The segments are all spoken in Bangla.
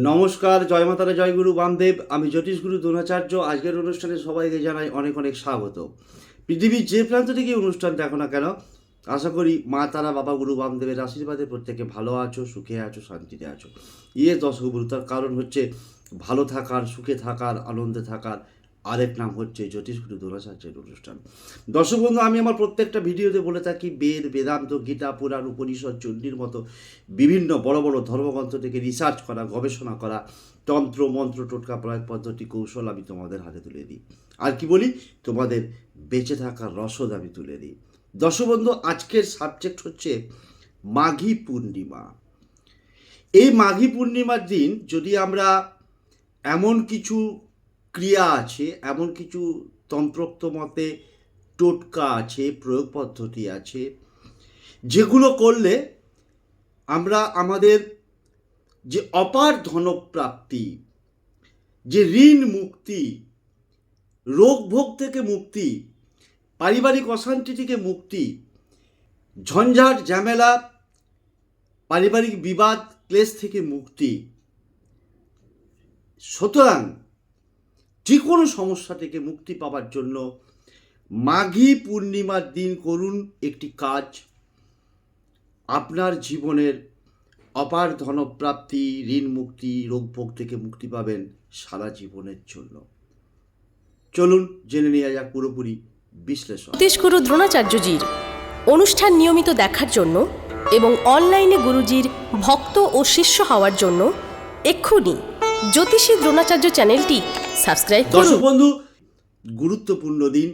নমস্কার, জয় মাতারা, জয় গুরু, বামদেব। আমি জ্যোতিষ গুরু দ্রোণাচার্য। আজকের অনুষ্ঠানে সবাইকে জানাই অনেক অনেক স্বাগত। পৃথিবীর যে প্রান্ত থেকে অনুষ্ঠান দেখো না কেন, আশা করি মা, তারা, বাবা, গুরু, বামদেবের আশীর্বাদে প্রত্যেকে ভালো আছো, সুখে আছো, শান্তিতে আছো। ইয়ে দশগুরু, তার কারণ হচ্ছে ভালো থাকার, সুখে থাকার, আনন্দে থাকার আরেক নাম হচ্ছে জ্যোতিষগুরু দ্রোণাচার্যের অনুষ্ঠান। দর্শক বন্ধু, আমি আমার প্রত্যেকটা ভিডিওতে বলে থাকি, বেদ, বেদান্ত, গীতা, পুরাণ, উপনিষদ, চণ্ডীর মতো বিভিন্ন বড় বড় ধর্মগ্রন্থ থেকে রিসার্চ করা, গবেষণা করা, তন্ত্র, মন্ত্র, টোটকা, প্রয়োগ পদ্ধতি, কৌশল আমি তোমাদের হাতে তুলে দিই। আর কি বলি? তোমাদের বেঁচে থাকার রসদ আমি তুলে দিই। দর্শবন্ধু আজকের সাবজেক্ট হচ্ছে মাঘী পূর্ণিমা। এই মাঘী পূর্ণিমার দিন যদি আমরা এমন কিছু ক্রিয়া আছে, এমন কিছু তন্ত্রোক্ত মতে টোটকা আছে, প্রয়োগ পদ্ধতি আছে, যেগুলো করলে আমরা আমাদের যে অপার ধনপ্রাপ্তি, যে ঋণ মুক্তি, রোগ ভোগ থেকে মুক্তি, পারিবারিক অশান্তি থেকে মুক্তি ঝঞ্ঝাট ঝামেলা, পারিবারিক বিবাদ, ক্লেশ থেকে মুক্তি। সুতরাং যে কোনো সমস্যা থেকে মুক্তি পাওয়ার জন্য মাঘী পূর্ণিমার দিন করুন একটি কাজ। আপনার জীবনের অপার ধনপ্রাপ্তি, ঋণ মুক্তি রোগভোগ থেকে মুক্তি পাবেন সারা জীবনের জন্য। চলুন জেনে নেওয়া যাক পুরোপুরি বিশ্লেষণ। জ্যোতিষগুরু দ্রোণাচার্যজির অনুষ্ঠান নিয়মিত দেখার জন্য এবং অনলাইনে গুরুজির ভক্ত ও শিষ্য হওয়ার জন্য এক্ষুনি জ্যোতিষী দ্রোণাচার্য চ্যানেলটি সাবস্ক্রাইব দর্শক বন্ধু, গুরুত্বপূর্ণ দিন।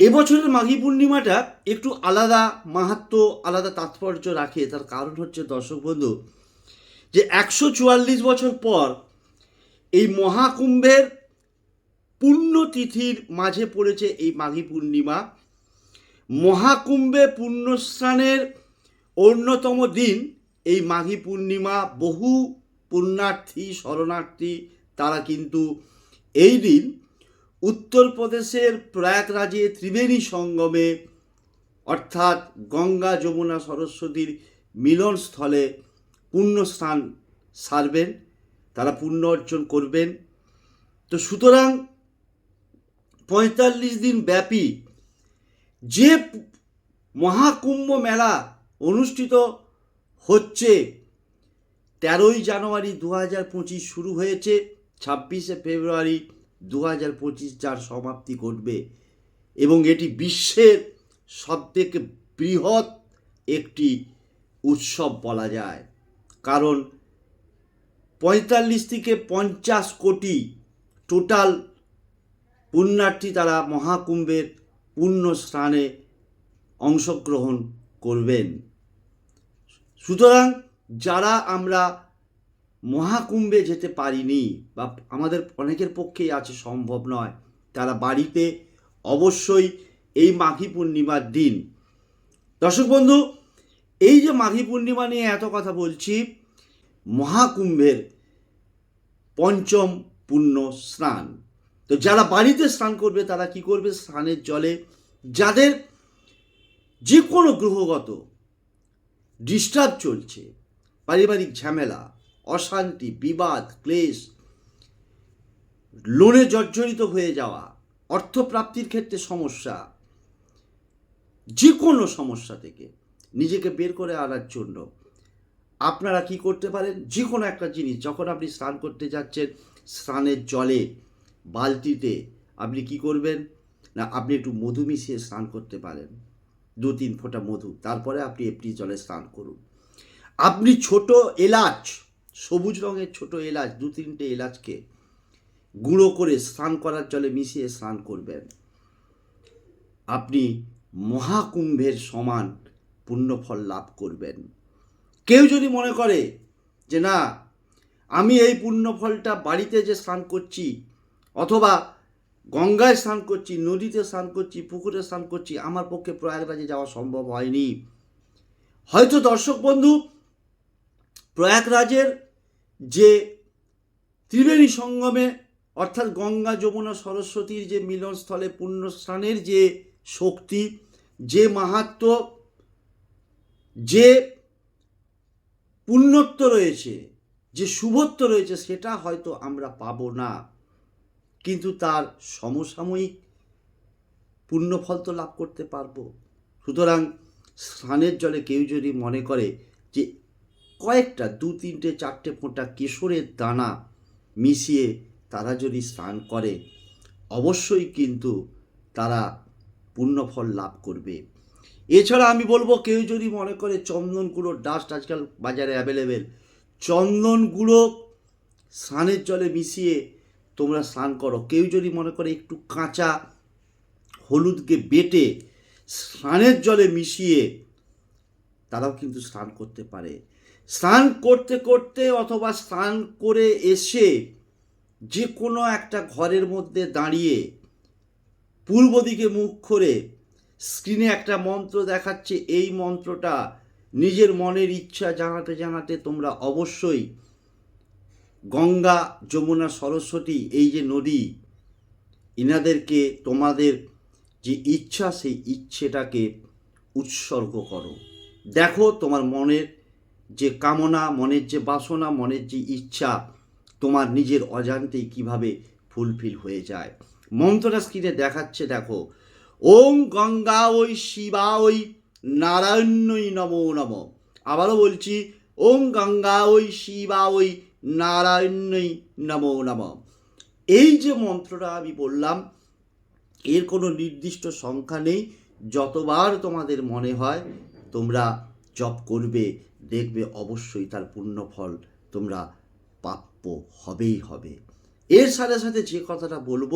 এবছরের মাঘী পূর্ণিমাটা একটু আলাদা মাহাত্ম, আলাদা তাৎপর্য রাখে। তার কারণ হচ্ছে, দর্শক বন্ধু, যে একশো চুয়াল্লিশ বছর পর এই মহাকুম্ভের পুণ্যতিথির মাঝে পড়েছে এই মাঘী পূর্ণিমা। মহাকুম্ভে পুণ্যস্নানের অন্যতম দিন এই মাঘী পূর্ণিমা বহু পুণ্যার্থী, শরণার্থী, তারা কিন্তু এই দিন উত্তরপ্রদেশের প্রয়াগরাজে ত্রিবেণী সঙ্গমে, অর্থাৎ গঙ্গা যমুনা সরস্বতীর মিলনস্থলে পুণ্যস্থান সারবেন, তারা পুণ্য অর্জন করবেন। তো সুতরাং পঁয়তাল্লিশ দিন ব্যাপী যে মহাকুম্ভ মেলা অনুষ্ঠিত হচ্ছে তেরোই জানুয়ারি দু হাজার পঁচিশ শুরু হয়েছে, ছাব্বিশে ফেব্রুয়ারি দু হাজার পঁচিশ যার সমাপ্তি ঘটবে এবং এটি বিশ্বের সবথেকে বৃহৎ একটি উৎসব বলা যায়। কারণ পঁয়তাল্লিশ থেকে পঞ্চাশ কোটি টোটাল পুণ্যার্থী তারা মহাকুম্ভের পুণ্য স্নানে অংশগ্রহণ করবেন। সুতরাং যারা আমরা মহাকুম্ভে যেতে পারিনি বা আমাদের অনেকের পক্ষেই আছে, সম্ভব নয়, তারা বাড়িতে অবশ্যই এই মাঘী পূর্ণিমার দিন। দর্শক বন্ধু, এই যে মাঘী পূর্ণিমা নিয়ে এত কথা বলছি, মহাকুম্ভের পঞ্চম পূর্ণ স্নান। তো যারা বাড়িতে স্নান করবে, তারা কি করবে? স্নানের জলে যাদের যে কোনো গ্রহগত ডিস্টার্ব চলছে পারিবারিক ঝামেলা, অশান্তি, বিবাদ, ক্লেশ, লোনে জর্জরিত হয়ে যাওয়া, অর্থপ্রাপ্তির ক্ষেত্রে সমস্যা যে কোনো সমস্যা থেকে নিজেকে বের করে আনার জন্য আপনারা কি করতে পারেন? যে কোনো একটা জিনিস, যখন আপনি স্নান করতে যাচ্ছেন, স্নানের জলে, বালতিতে আপনি কি করবেন? না, আপনি একটু মধু মিশিয়ে স্নান করতে পারেন। দু তিন ফোঁটা মধু, তারপরে আপনি এমনি জলে স্নান করুন। আপনি ছোট এলাচ, সবুজ রঙের ছোট এলাচ, দু তিনটে এলাচকে গুঁড়ো করে স্নান করার জলে মিশিয়ে স্নান করবেন। আপনি মহাকুম্ভের সমান পুণ্যফল লাভ করবেন। কেউ যদি মনে করে যে, না, আমি এই পুণ্যফলটা বাড়িতে যে স্নান করছি, অথবা গঙ্গায় স্নান করছি, নদীতে স্নান করছি, পুকুরে স্নান করছি, আমার পক্ষে প্রয়াগরাজে যাওয়া সম্ভব হয়নি। হয়তো দর্শক বন্ধু প্রয়াগরাজের যে ত্রিবেণী সঙ্গমে, অর্থাৎ গঙ্গা, যমুনা, সরস্বতীর যে মিলনস্থলে পুণ্যস্নানের যে শক্তি, যে মাহাত্ম, যে পুণ্যত্ব রয়েছে, যে শুভত্ব রয়েছে, সেটা হয়তো আমরা পাবো না। কিন্তু তার সমসাময়িক পুণ্যফল তো লাভ করতে পারব। সুতরাং স্নানের জলে কেউ যদি মনে করে যে কয়েকটা, দু, তিনটে, চারটে ফোঁটা কেশরের দানা মিশিয়ে তারা যদি স্নান করে, অবশ্যই কিন্তু তারা পুণ্যফল লাভ করবে। এছাড়া আমি বলব, কেউ যদি মনে করে চন্দন গুঁড়ো ডাস্ট আজকাল বাজারে অ্যাভেলেবেল চন্দন গুঁড়ো স্নানের জলে মিশিয়ে তোমরা স্নান করো। কেউ যদি মনে করে একটু কাঁচা হলুদকে বেটে স্নানের জলে মিশিয়ে তারাও কিন্তু স্নান করতে পারে। স্নান করতে করতে অথবা স্নান করে এসে যে কোনো একটা ঘরের মধ্যে দাঁড়িয়ে পূর্ব দিকে মুখ করে স্ক্রিনে একটা মন্ত্র দেখাচ্ছে, এই মন্ত্রটা নিজের মনের ইচ্ছা জানাতে জানাতে তোমরা অবশ্যই গঙ্গা, যমুনা, সরস্বতী, এই যে নদী, ইনাদেরকে তোমাদের যে ইচ্ছা সেই ইচ্ছেটাকে উৎসর্গ করো। দেখো তোমার মনের যে কামনা, মনের যে বাসনা, মনের যে ইচ্ছা তোমার নিজের অজান্তেই কীভাবে ফুলফিল হয়ে যায়। মন্ত্রটা স্ক্রিনে দেখাচ্ছে, দেখো, ওম গঙ্গা ওই শিবা ওই নারায়ণই নমো নম। আবারও বলছি, ওম গঙ্গা ওই শিবা ওই নারায়ণই নমো নম। এই যে মন্ত্রটা আমি বললাম, এর কোনো নির্দিষ্ট সংখ্যা নেই, যতবার তোমাদের মনে হয় তোমরা জপ করবে, দেখবে অবশ্যই তার পুণ্যফল তোমরা প্রাপ্য হবেই হবে। এর সাথে সাথে যে কথাটা বলব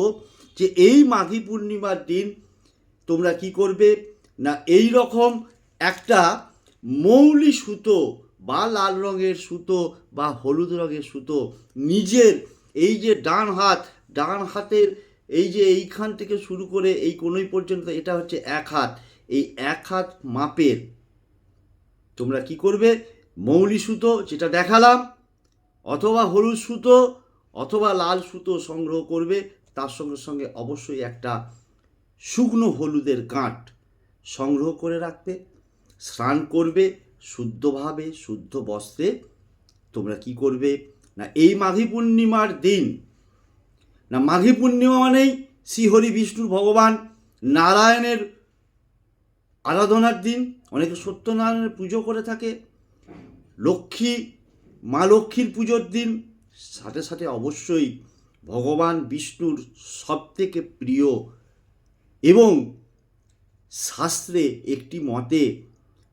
যে এই মাঘী পূর্ণিমার দিন তোমরা কি করবে? না, এই রকম একটা মৌলি সুতো বা লাল রঙের সুতো বা হলুদ রঙের সুতো নিজের এই যে ডান হাত, ডান হাতের এই যে এইখান থেকে শুরু করে এই কোনোই পর্যন্ত, এটা হচ্ছে এক হাত। এই এক হাত মাপের তোমরা কি করবে? মৌলি সুতো যেটা দেখালাম, অথবা হলুদ সুতো, অথবা লাল সুতো সংগ্রহ করবে। তার সঙ্গে সঙ্গে অবশ্যই একটা শুকনো হলুদের গাঁট সংগ্রহ করে রাখবে, স্নান করবে শুদ্ধভাবে শুদ্ধ বস্ত্রে। তোমরা কি করবে? না, এই মাঘী পূর্ণিমার দিন, না, মাঘী পূর্ণিমা মানেই শ্রীহরি বিষ্ণুর ভগবান নারায়ণের আরাধনার দিন, অনেকে সত্যনারায়ণের পুজো করে থাকে। লক্ষ্মী, মা লক্ষ্মীর পুজোর দিন। সাথে সাথে অবশ্যই ভগবান বিষ্ণুর সবথেকে প্রিয় এবং শাস্ত্রে একটি মতে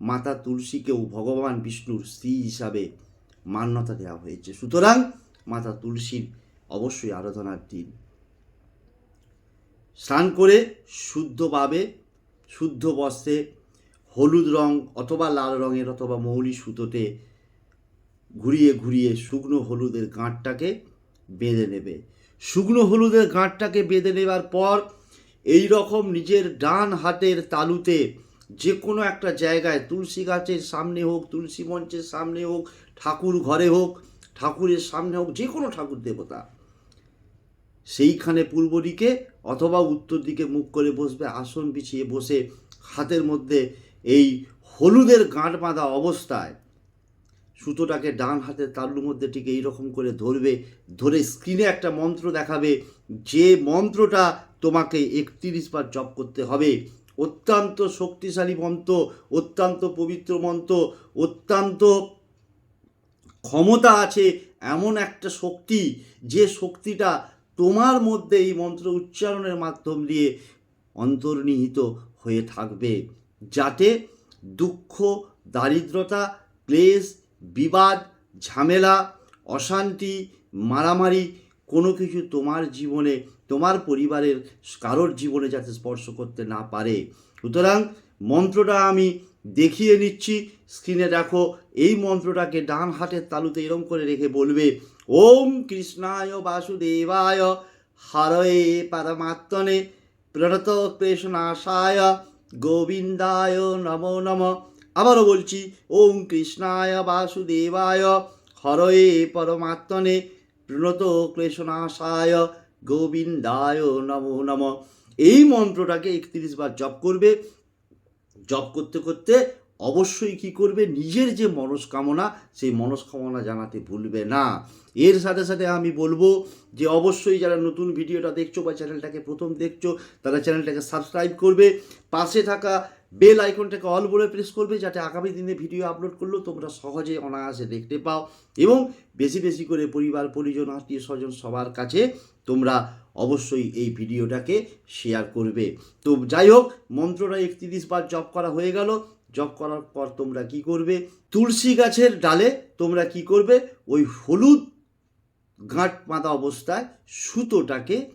মাতা তুলসীকেও ভগবান বিষ্ণুর স্ত্রী হিসাবে মান্যতা দেওয়া হয়েছে। সুতরাং মাতা তুলসীর অবশ্যই আরাধনার দিন। স্নান করে শুদ্ধভাবে শুদ্ধ বস্ত্রে হলুদ রং অথবা লাল রঙের অথবা মৌলি সুতোতে ঘুরিয়ে ঘুরিয়ে শুকনো হলুদের গাঁটটাকে বেঁধে নেবে। শুকনো হলুদের গাঁটটাকে বেঁধে নেবার পর এই রকম নিজের ডান হাতের তালুতে যে কোনো একটা জায়গায় তুলসী গাছের সামনে হোক, তুলসী মঞ্চের সামনে হোক, ঠাকুর ঘরে হোক, ঠাকুরের সামনে হোক, যে কোনো ঠাকুর দেবতা সেইখানে পূর্ব দিকে অথবা উত্তর দিকে মুখ করে বসবে, আসন বিছিয়ে বসে হাতের মধ্যে এই হলুদের গাঁট বাঁধা অবস্থায় সুতোটাকে ডান হাতের তালুর মধ্যে ঠিক এইরকম করে ধরবে, ধরে স্ক্রিনে একটা মন্ত্র দেখাবে, যে মন্ত্রটা তোমাকে একত্রিশ বার জপ করতে হবে। অত্যন্ত শক্তিশালী মন্ত্র, অত্যন্ত পবিত্র মন্ত্র, অত্যন্ত ক্ষমতা আছে এমন একটা শক্তি, যে শক্তিটা তোমার মধ্যে এই মন্ত্র উচ্চারণের মাধ্যম দিয়ে অন্তর্নিহিত হয়ে থাকবে, যাতে দুঃখ, দারিদ্রতা, ক্লেশ, বিবাদ, ঝামেলা, অশান্তি, মারামারি, কোনো কিছু তোমার জীবনে, তোমার পরিবারের কারোর জীবনে যাতে স্পর্শ করতে না পারে। সুতরাং মন্ত্রটা আমি দেখিয়ে নিচ্ছি, স্ক্রিনে দেখো, এই মন্ত্রটাকে ডান হাতের তালুতে এরম করে রেখে বলবে ওম কৃষ্ণায় বাসুদেবায়, হরয়ে পরমাত্মনে প্রণত কৃষ্ণাশায়, গোবিন্দায় নমো নম। আবারও বলছি, ওম কৃষ্ণায় বাসুদেবায়, হরয়ে পরমাত্মনে প্রণত ক্লেশনাশায় গোবিন্দায় নমো নম। এই মন্ত্রটাকে একত্রিশ বার জপ করবে। জপ করতে করতে অবশ্যই কি করবে? নিজের যে মনস্কামনা, সেই মনস্কামনা জানাতে ভুলবে না। এর সাথে সাথে আমি বলব যে অবশ্যই যারা নতুন ভিডিওটা দেখছ বা চ্যানেলটাকে প্রথম দেখছ, তারা চ্যানেলটাকে সাবস্ক্রাইব করবে। পাশে থাকা বেল আইকনটাকে অল বলে প্রেস করবে যাতে আগামী দিনে ভিডিও আপলোড করলেও তোমরা সহজে অনায়াসে দেখতে পাও এবং বেশি বেশি করে পরিবার, পরিজন, আত্মীয় স্বজন সবার কাছে তোমরা অবশ্যই এই ভিডিওটাকে শেয়ার করবে। তো যাই হোক, মন্ত্রটা একত্রিশ বার জপ করা হয়ে গেল। জপ করার পর তোমরা কি করবে? তুলসী গাছের ডালে তোমরা কি করবে? ওই হলুদ গাঁট বাঁধা অবস্থায় সুতোটাকে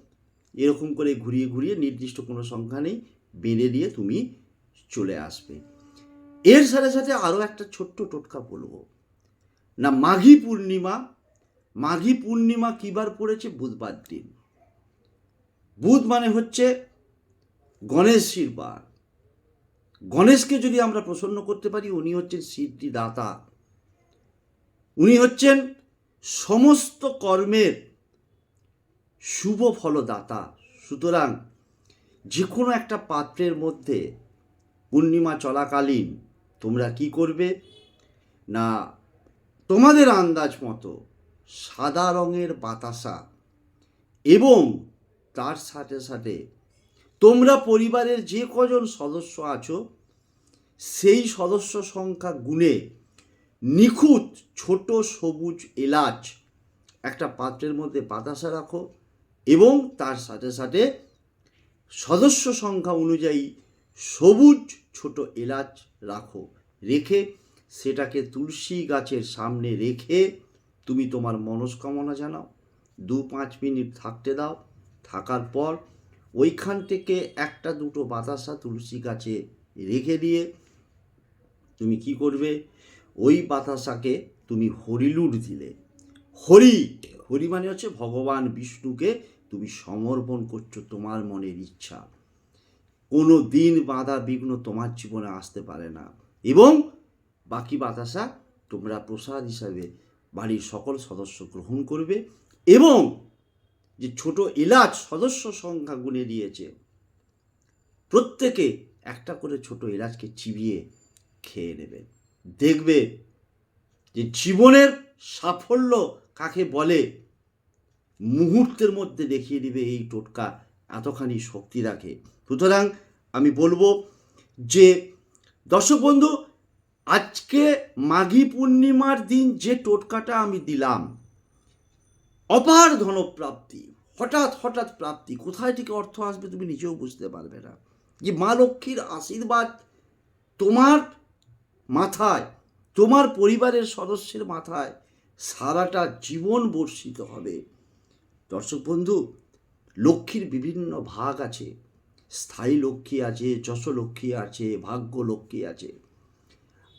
এরকম করে ঘুরিয়ে ঘুরিয়ে নির্দিষ্ট কোনো সংখ্যা নেই, বেঁধে দিয়ে তুমি চলে আসবে। এর সাথে সাথে আরও একটা ছোট্ট টোটকা বলব। না, মাঘী পূর্ণিমা মাঘী পূর্ণিমা কিবার পড়েছে? বুধবার দিন। বুধ মানে হচ্ছে গণেশজির বার গণেশকে যদি আমরা প্রসন্ন করতে পারি, উনি হচ্ছেন সিদ্ধিদাতা। উনি হচ্ছেন সমস্ত কর্মের শুভ ফলদাতা। সুতরাং যে কোনো একটা পাত্রের মধ্যে পূর্ণিমা চলাকালীন তোমরা কি করবে? না, তোমাদের আন্দাজ মতো সাদা রঙের বাতাসা এবং তার সাথে সাথে তোমরা পরিবারের যে কজন সদস্য আছো, সেই সদস্য সংখ্যা গুণে নিখুঁত ছোট সবুজ এলাচ একটা পাত্রের মধ্যে বাতাসা রাখো এবং তার সাথে সাথে সদস্য সংখ্যা অনুযায়ী সবুজ ছোট এলাচ রাখো। রেখে সেটাকে তুলসী গাছের সামনে রেখে তুমি তোমার মনস্কামনা জানাও। দু পাঁচ মিনিট থাকতে দাও। থাকার পর ওইখান থেকে একটা দুটো বাতাসা তুলসী গাছে রেখে দিয়ে তুমি কি করবে? ওই বাতাসাকে তুমি হরিলুট দিলে। হরি! হরি মানে হচ্ছে ভগবান বিষ্ণুকে তুমি সমর্পণ করছ তোমার মনের ইচ্ছা। কোনো দিন বাধা বিঘ্ন তোমার জীবনে আসতে পারে না। এবং বাকি বাতাসা তোমরা প্রসাদ হিসাবে বাড়ির সকল সদস্য গ্রহণ করবে এবং যে ছোট এলাচ সদস্য সংখ্যা গুনে দিয়েছে। প্রত্যেকে একটা করে ছোট এলাচকে চিবিয়ে খেয়ে নেবে। দেখবে যে জীবনের সাফল্য কাকে বলে, মুহূর্তের মধ্যে দেখিয়ে দিবে এই টোটকা এতখানি শক্তি রাখে সুতরাং আমি বলব যে, দর্শক বন্ধু, আজকে মাঘী পূর্ণিমার দিন যে টোটকাটা আমি দিলাম, অপার ধনপ্রাপ্তি। হঠাৎ হঠাৎ প্রাপ্তি, কোথায় থেকে অর্থ আসবে তুমি নিজেও বুঝতে পারবে না। যে মা লক্ষ্মীর আশীর্বাদ তোমার মাথায়, তোমার পরিবারের সদস্যের মাথায় সারাটা জীবন বর্ষিত হবে। দর্শক বন্ধু, লক্ষ্মীর বিভিন্ন ভাগ আছে। স্থায়ী লক্ষ্মী আছে, যশ লক্ষ্মী আছে, ভাগ্য লক্ষ্মী আছে।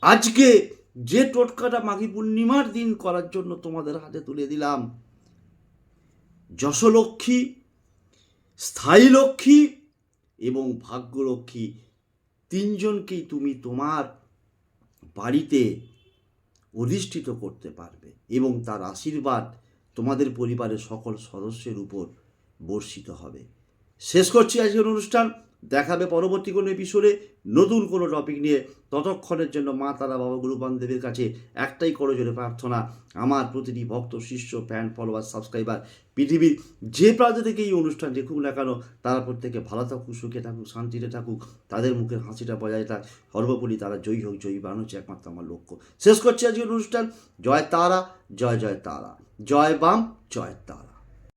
আজকে যে টোটকাটা মাঘী পূর্ণিমার দিন করার জন্য তোমাদের হাতে তুলে দিলাম যশলক্ষ্মী স্থায়ী লক্ষ্মী এবং ভাগ্যলক্ষ্মী তিনজনকেই তুমি তোমার বাড়িতে অধিষ্ঠিত করতে পারবে এবং তার আশীর্বাদ তোমাদের পরিবারের সকল সদস্যের উপর বর্ষিত হবে। শেষ করছি আজকের অনুষ্ঠান। দেখাবে পরবর্তী কোনো এপিসোডে নতুন কোনো টপিক নিয়ে। ততক্ষণের জন্য মা, তারা, বাবা, গুরু, বান্ধবের কাছে একটাই করজোরে প্রার্থনা, আমার প্রতিটি ভক্ত, শিষ্য ফ্যান ফলোয়ার সাবস্ক্রাইবার পৃথিবীর যে প্রান্ত থেকে এই অনুষ্ঠান দেখুক না কেন, তারা প্রত্যেকে ভালো থাকুক, সুখে থাকুক, শান্তিতে থাকুক, তাদের মুখের হাসিটা বজায় থাক সর্বোপরি তারা জয়ী হোক, জয়ী বানানো হচ্ছে একমাত্র আমার লক্ষ্য। শেষ করছি আজকের অনুষ্ঠান। জয় তারা, জয় জয় তারা। জয় বাম, জয় তারা।